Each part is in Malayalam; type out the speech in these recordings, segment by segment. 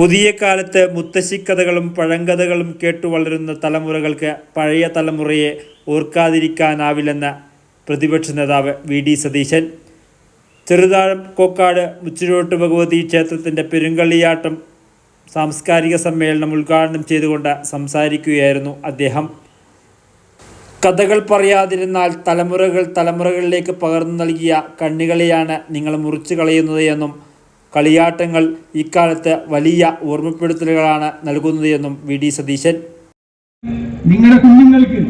പുതിയ കാലത്ത് മുത്തശ്ശിക്കഥകളും പഴങ്കഥകളും കേട്ടു വളരുന്ന തലമുറകൾക്ക് പഴയ തലമുറയെ ഓർക്കാതിരിക്കാനാവില്ലെന്ന് പ്രതിപക്ഷ നേതാവ് വി ഡി സതീശൻ. ചെറുതാഴം കോക്കാട് മുച്ചിരോട്ട് ഭഗവതി ക്ഷേത്രത്തിന്റെ പെരുങ്കളിയാട്ടം സാംസ്കാരിക സമ്മേളനം ഉദ്ഘാടനം ചെയ്തുകൊണ്ട് സംസാരിക്കുകയായിരുന്നു അദ്ദേഹം. കഥകൾ പറയാതിരുന്നാൽ തലമുറകൾ തലമുറകളിലേക്ക് പകർന്നു നൽകിയ കണ്ണികളെയാണ് നിങ്ങൾ മുറിച്ചു കളയുന്നത് എന്നും കളിയാട്ടങ്ങൾ ഇക്കാലത്ത് വലിയ ഓർമ്മപ്പെടുത്തലുകളാണ് നൽകുന്നത് എന്നും വി ഡി സതീശൻ. നിങ്ങളുടെ കുഞ്ഞുങ്ങൾക്ക്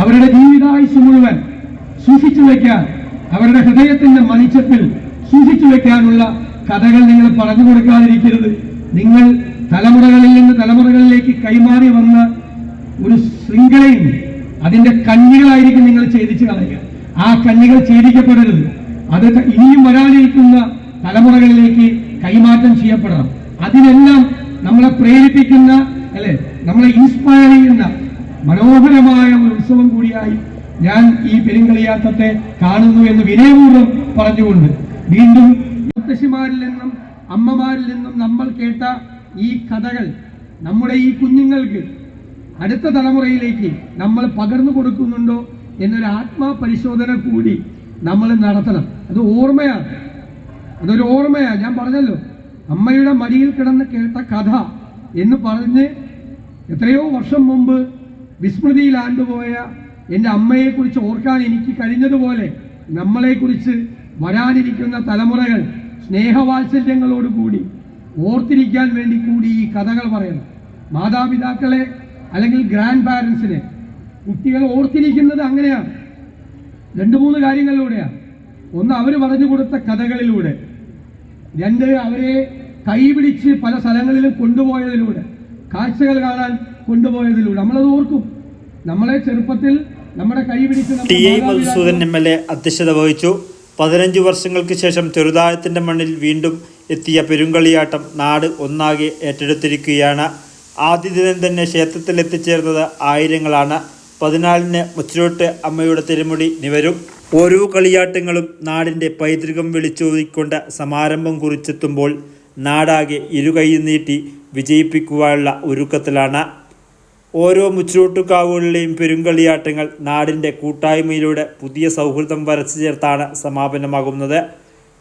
അവരുടെ ജീവിതായുസ് മുഴുവൻ സൂക്ഷിച്ചു വെക്കാൻ അവരുടെ ഹൃദയത്തിന്റെ മണിച്ചത്തിൽ സൂക്ഷിച്ചു വെക്കാനുള്ള കഥകൾ നിങ്ങൾ പറഞ്ഞു കൊടുക്കാതിരിക്കരുത്. നിങ്ങൾ തലമുറകളിൽ നിന്ന് തലമുറകളിലേക്ക് കൈമാറി വന്ന ഒരു ശൃംഖലയും അതിന്റെ കണ്ണികളായിരിക്കും നിങ്ങൾ ഛേദിച്ചു കളയുക. ആ കണ്ണികൾ ഛേദിക്കപ്പെടരുത്. അത് ഇനിയും വരാനിരിക്കുന്ന തലമുറകളിലേക്ക് കൈമാറ്റം ചെയ്യപ്പെടണം. അതിനെല്ലാം നമ്മളെ പ്രേരിപ്പിക്കുന്ന അല്ലെ? നമ്മളെ ഇൻസ്പയർ ചെയ്യുന്ന മനോഹരമായ ഒരു ഉത്സവം കൂടിയായി ഞാൻ ഈ പെരുങ്കളിയാട്ടത്തെ കാണുന്നു എന്ന് വിനയപൂർവം പറഞ്ഞുകൊണ്ട് വീണ്ടും മുത്തശ്ശിമാരിൽ നിന്നും അമ്മമാരിൽ നിന്നും നമ്മൾ കേട്ട ഈ കഥകൾ നമ്മുടെ ഈ കുഞ്ഞുങ്ങൾക്ക് അടുത്ത തലമുറയിലേക്ക് നമ്മൾ പകർന്നു കൊടുക്കുന്നുണ്ടോ എന്നൊരു ആത്മാ പരിശോധന കൂടി നമ്മൾ നടത്തണം. അത് ഓർമ്മയാണ്. അതൊരു ഓർമ്മയാണ് ഞാൻ പറഞ്ഞല്ലോ. അമ്മയുടെ മടിയിൽ കിടന്ന് കേട്ട കഥ എന്ന് പറഞ്ഞ് എത്രയോ വർഷം മുമ്പ് വിസ്മൃതിയിൽ ആണ്ടുപോയ എന്റെ അമ്മയെക്കുറിച്ച് ഓർക്കാൻ എനിക്ക് കഴിഞ്ഞതുപോലെ നമ്മളെക്കുറിച്ച് വരാനിരിക്കുന്ന തലമുറകൾ സ്നേഹവാത്സല്യങ്ങളോടുകൂടി ഓർത്തിരിക്കാൻ വേണ്ടി കൂടി ഈ കഥകൾ പറയണം മാതാപിതാക്കളെ അല്ലെങ്കിൽ ഗ്രാൻഡ് പാരൻസിനെ കുട്ടികൾ ഓർത്തിരിക്കുന്നത് അങ്ങനെയാണ്. രണ്ട് മൂന്ന് കാര്യങ്ങളിലൂടെയാണ് ഒന്ന് അവർ പറഞ്ഞു കൊടുത്ത കഥകളിലൂടെ. രണ്ട് അവരെ കൈപിടിച്ച് പല സ്ഥലങ്ങളിലും കൊണ്ടുപോയതിലൂടെ കാഴ്ചകൾ കാണാൻ കൊണ്ടുപോയതിലൂടെ. നമ്മളത് ഓർക്കും. നമ്മളെ ചെറുപ്പത്തിൽ നമ്മുടെ കൈപിടിച്ച് T I Madhusoodan M L A അധ്യക്ഷത വഹിച്ചു. പതിനഞ്ച് വർഷങ്ങൾക്ക് ശേഷം ചെറുതാഴത്തിന്റെ മണ്ണിൽ വീണ്ടും എത്തിയ പെരുങ്കളിയാട്ടം നാട് ഒന്നാകെ ഏറ്റെടുത്തിരിക്കുകയാണ്. ആദ്യ ദിനം തന്നെ ക്ഷേത്രത്തിൽ എത്തിച്ചേർന്നത് ആയിരങ്ങളാണ്. പതിനാലിന് മുച്ചിലോട്ട് അമ്മയുടെ തിരുമുടി നിവരും. ഓരോ കളിയാട്ടങ്ങളും നാടിന്റെ പൈതൃകം വിളിച്ചോതിക്കൊണ്ട സമാരംഭം കുറിച്ചെത്തുമ്പോൾ നാടാകെ ഇരുകൈ നീട്ടി വിജയിപ്പിക്കുവാനുള്ള ഒരുക്കത്തിലാണ്. ഓരോ മുച്ചിലോട്ടുകാവുകളിലെയും പെരുങ്കളിയാട്ടങ്ങൾ നാടിന്റെ കൂട്ടായ്മയിലൂടെ പുതിയ സൗഹൃദം വരച്ചു ചേർത്താണ് സമാപനമാകുന്നത്.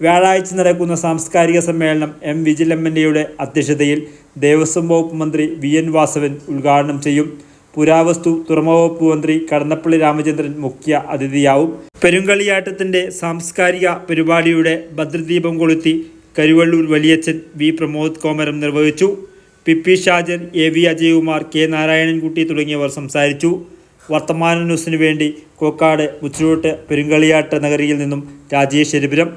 വ്യാഴാഴ്ച നടക്കുന്ന സാംസ്കാരിക സമ്മേളനം എം വിജിലമ്മന്റെയുടെ അധ്യക്ഷതയിൽ ദേവസ്വം വകുപ്പ് മന്ത്രി വി എൻ വാസവൻ ഉദ്ഘാടനം ചെയ്യും. പുരാവസ്തു തുറമുഖവകുപ്പ് മന്ത്രി കടന്നപ്പള്ളി രാമചന്ദ്രൻ മുഖ്യ അതിഥിയാവും. പെരുങ്കളിയാട്ടത്തിന്റെ സാംസ്കാരിക പരിപാടിയുടെ ഭദ്രദീപം കൊളുത്തി കരുവള്ളൂർ വലിയച്ഛൻ വി പ്രമോദ് കോമരം നിർവഹിച്ചു. P P Shajan A V Ajayakumar K Narayanankutty തുടങ്ങിയവർ സംസാരിച്ചു. വർത്തമാന ന്യൂസിനു വേണ്ടി കോക്കാട് മുച്ചിലോട്ട് പെരുങ്കളിയാട്ട നഗരിയിൽ നിന്നും രാജേഷ് എരിപുരം